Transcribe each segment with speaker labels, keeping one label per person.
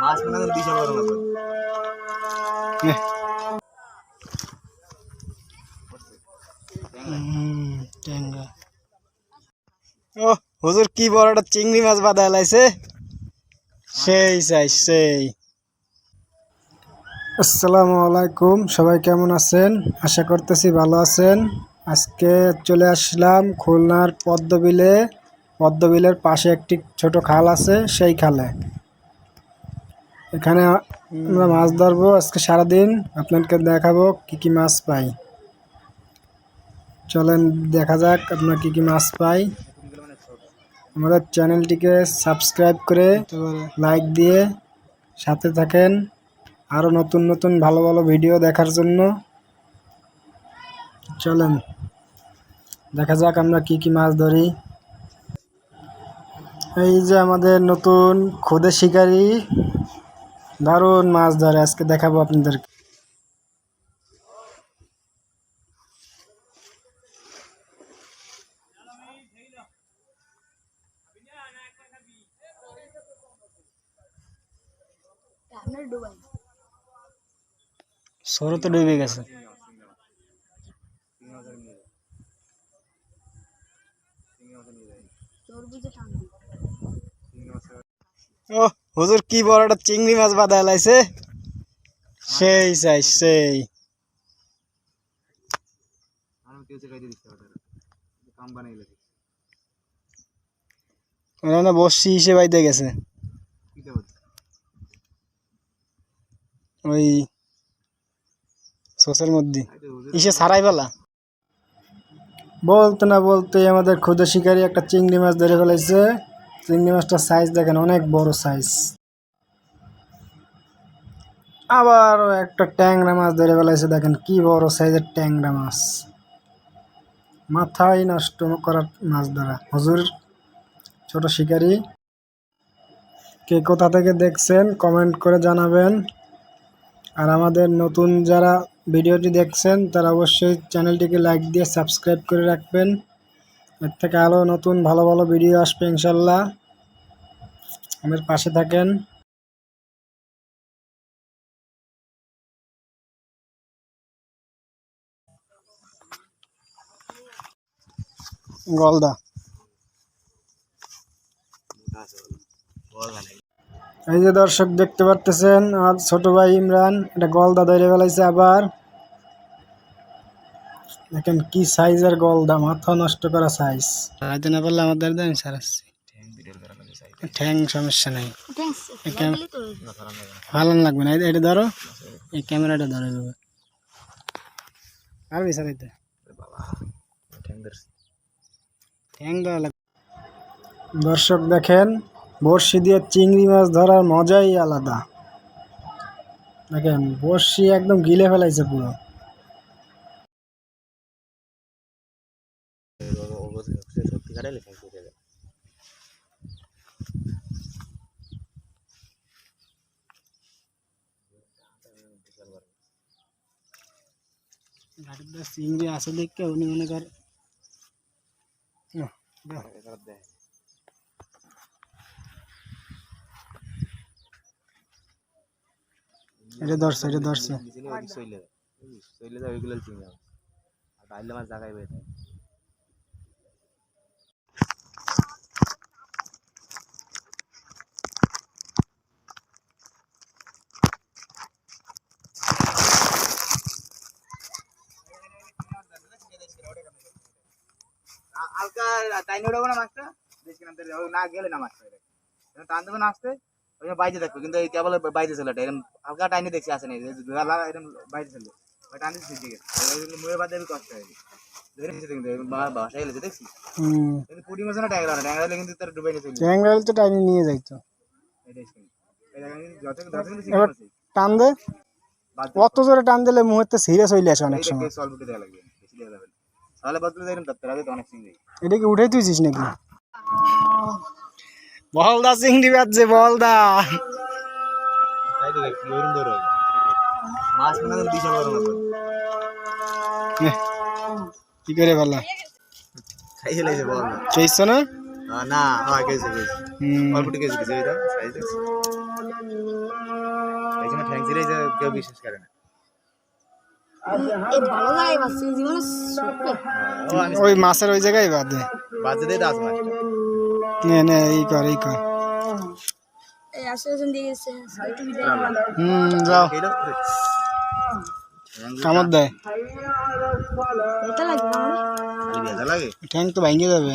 Speaker 1: মাছ মনে হয় বিশাল বড়
Speaker 2: ট্যাংরা। ও হুজুর কি বড় একটা চিংড়ি মাছ বাঁধা লাইছে? সেই চাই সেই। আসসালামু আলাইকুম সবাই কেমন আছেন? আশা করতেছি ভালো আছেন। আজকে চলে আসলাম খুলনার পদ্মবিলে। পদ্মবিলের পাশে একটি ছোট খাল আছে সেই খালে। এখানে আমরা মাছ ধরবো আজকে সারাদিন। আপনাদেরকে দেখাবো কি কি মাছ পাই। চলেন দেখা যাক আপনার কি কি মাছ পাই। আমাদের চ্যানেলটিকে সাবস্ক্রাইব করে লাইক দিয়ে সাথে থাকেন। আরও নতুন নতুন ভালো ভালো ভিডিও দেখার জন্য। চলেন, দেখা যাক আমরা কি কি মাছ ধরি। এই যে আমাদের নতুন খুদে শিকারি। দারুণ মাছ ধরে আজকে দেখাবো আপনাদেরকে। সরো তো ডুবে গেছে। ও হুজুর কি বড় একটা চিংড়ি মাছ বাঁধা লাইছে? সেই চাই সেই। ওখানে বসছি হিসেবে বাইতে গেছে। ওই সোসের মধ্যে। ইসে ছাড়াই বেলা বলতে না বলতে আমাদের ক্ষুদে শিকারি একটা চিংড়ি মাছ ধরে ফেলাইছে। চিংড়ি মাছটার সাইজ দেখেন, অনেক বড় সাইজ আবার একটা ট্যাংরা মাছ ধরে ফেলাইছে, দেখেন কি বড় সাইজের ট্যাংরা মাছ। মাথায় নষ্ট করার মাছ ধরা। হজুর, ছোট শিকারি, কে কোথা থেকে দেখছেন কমেন্ট করে জানাবেন। আর আমাদের নতুন যারা ভিডিওটি দেখছেন, তারা অবশ্যই চ্যানেলটিকে লাইক দিয়ে সাবস্ক্রাইব করে রাখবেন। এর থেকে আরও নতুন ভালো ভালো ভিডিও আসবে ইনশাল্লাহ। আমাদের পাশে থাকেন। গলদা। এই যে দর্শক দেখতে পারতেছেন আর ছোট ভাই ইমরান, এটা গলদা ধরে ফেলাইছে আবার। দেখেন কি সাইজের গলদা, মাথা নষ্ট করা সাইজ না পারলে আমাদের দেন সারাচ্ছি
Speaker 1: ঠ্যাং
Speaker 2: সমস্যা নাই। ভালো লাগবে না। এটা ধরো। এই ক্যামেরাটা ধরে দেবে। আর
Speaker 1: ঠ্যাং
Speaker 2: লাগবে। দর্শক দেখেন বড়শি দিয়ে চিংড়ি মাছ ধরার মজাই আলাদা। দেখেন বড়শি একদম গিলে ফেলাইছে পুরো।
Speaker 1: সত্যি
Speaker 2: দা চিংড়ি আছে দেখে উনি মনে কর এটা ধরছে এটা ধরছে।
Speaker 1: সইলে যায় ওইগুলো চিংড়ি আর বাইলে মাছ জায়গায় বের হালকা টাইনে উঠাবো না মাছটা। দেখছি না না গেলে না মাছটা টান দেবে না আসতে। ওই বাইরে দেখবে কিন্তু এই কেবল বাইরে ছিল এরকম হালকা দেখছি আসে এরকম বাইরে ছিল ওই টান দিচ্ছে বাদ দেবে কষ্ট নিয়ে
Speaker 2: যাইতো টান দে। অত জোরে টান দিলে মুহূর্তে সিরিয়াস হইলে আসে অনেক সময়।
Speaker 1: তাহলে বদলে দেবেন তার আগে অনেক সিঙ্গেল
Speaker 2: এটা কি উঠে তুইছিস নাকি? বলদা চিংড়ি বাজছে বলদা।
Speaker 1: মাছ মনে বিশাল বড়
Speaker 2: কি করে ভালো
Speaker 1: খাই ফেলেছে বল
Speaker 2: চাইছ না?
Speaker 1: না হ্যাঁ কেছে
Speaker 2: হুম।
Speaker 1: অল্প কেছে কেছে এটা সাইজ দিলে যে কেউ বিশ্বাস করে না
Speaker 3: এই ভালো জায়গায় পাচ্ছি জীবনে সত্যি
Speaker 1: ও আমি
Speaker 2: ওই মাছের ওই জায়গায় বাদে
Speaker 1: বাজে দিয়ে দাস মাছটা
Speaker 2: নে নে এই কর এই কর। হুম যাও। কামড় দেয়। ঠ্যাং তো ভাঙে যাবে।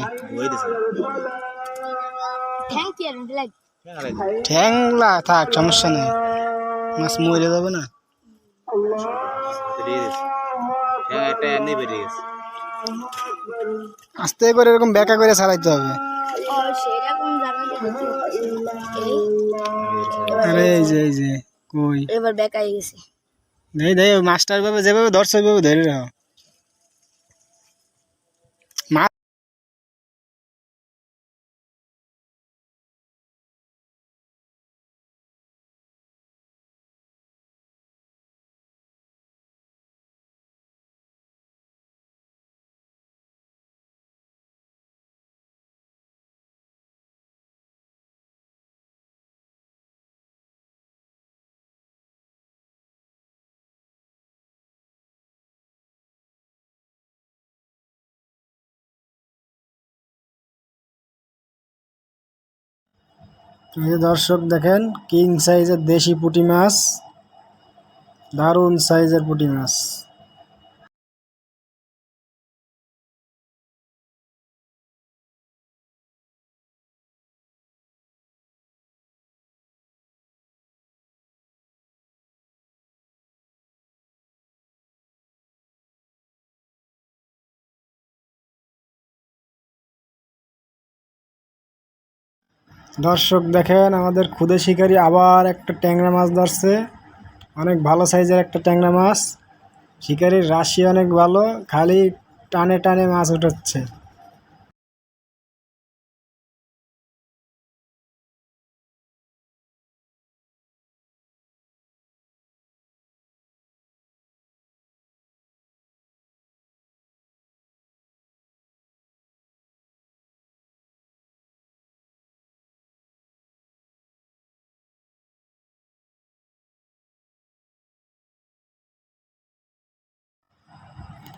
Speaker 2: ঠ্যাং থাক সমস্যা নেই। মাছ মরে যাবে না।
Speaker 1: বেরিয়ে গেছে। হ্যাঁ একটা এমনি বেরিয়ে গেছে।
Speaker 2: আস্তে করে এরকম বেকা করে সারাইতে হবে। আরে এই যে এই যে কই?
Speaker 3: এবার বেকাই গেছে।
Speaker 2: দেই দেই মাস্টার ভাবে যেভাবে ধরছে ওইভাবে ধরে রাখো। দর্শক দেখেন কিং সাইজের দেশি পুঁটি মাছ দারুণ সাইজের পুঁটি মাছ। দর্শক দেখেন, আমাদের খুদে শিকারি আবার একটা ট্যাংরা মাছ ধরছে। অনেক ভালো সাইজের একটা ট্যাংরা মাছ। শিকারির রাশি অনেক ভালো, খালি টানে টানে মাছ উঠাচ্ছে।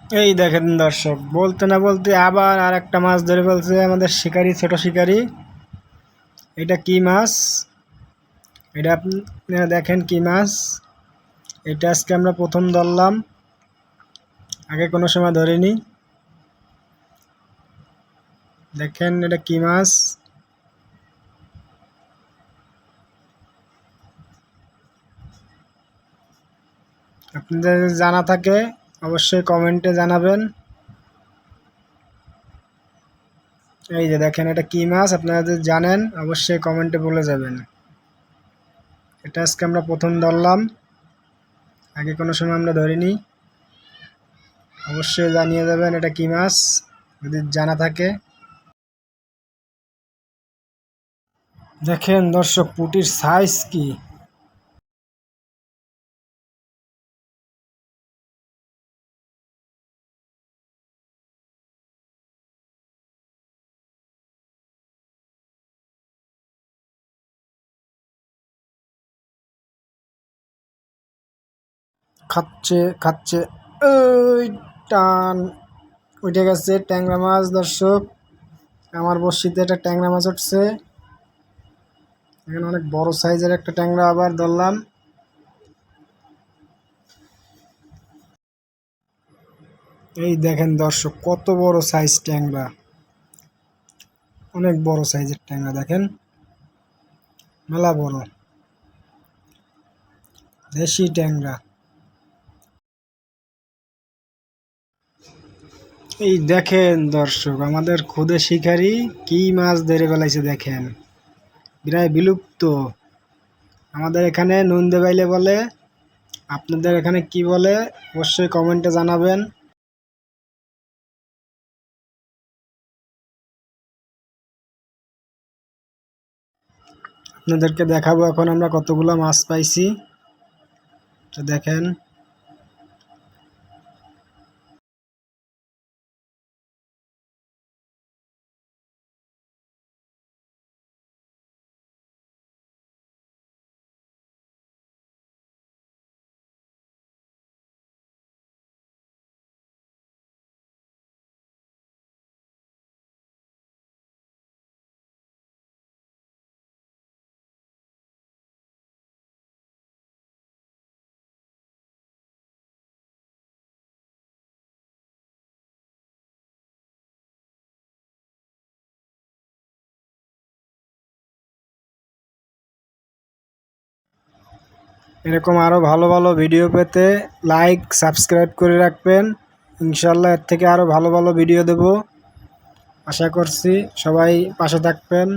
Speaker 2: এই দেখেন দর্শক, বলতে না বলতে আবার আর একটা মাছ ধরে ফেলছে আমাদের শিকারি, ছোট শিকারি। এটা কি মাছ? এটা আপনারা দেখেন কি মাছ? এটা আজকে আমরা প্রথম ধরলাম। আগে কোনো সময় ধরিনি। দেখেন এটা কি মাছ? আপনাদের জানা থাকে অবশ্যই কমেন্টে জানাবেন। এই যে দেখেন, এটা কি মাছ? আপনারা যদি জানেন, অবশ্যই কমেন্টে বলে যাবেন। এটা আজকে আমরা প্রথম ধরলাম। আগে কোনো সময় আমরা ধরিনি। অবশ্যই জানিয়ে যাবেন এটা কি মাছ, যদি জানা থাকে। দেখেন দর্শক, পুটির সাইজ কি? খাচ্ছে খাচ্ছে। ওই টান। উঠে গেছে ট্যাংরা মাছ, দর্শক। আমার বড়শিতে একটা ট্যাংরা মাছ উঠছে। এখানে অনেক বড় সাইজের একটা ট্যাংরা আবার ধরলাম। এই দেখেন দর্শক, কত বড় সাইজ ট্যাংরা। অনেক বড় সাইজের ট্যাংরা, দেখেন। মেলা বড়। দেশি ট্যাংরা। এই দেখেন দর্শক, আমাদের খুদে শিকারি কি মাছ ধরে বেলাইছে দেখেন। প্রায় বিলুপ্ত। আমাদের এখানে নুন বাইলে বলে, আপনাদের এখানে কি বলে অবশ্যই কমেন্টে জানাবেন। আপনাদেরকে দেখাবো এখন আমরা কতগুলো মাছ পাইছি। তো দেখেন এরকম আরও ভালো ভালো ভিডিও পেতে লাইক সাবস্ক্রাইব করে রাখবেন। ইনশাল্লাহ এর থেকে আরও ভালো ভালো ভিডিও দেব। আশা করছি সবাই পাশে থাকবেন।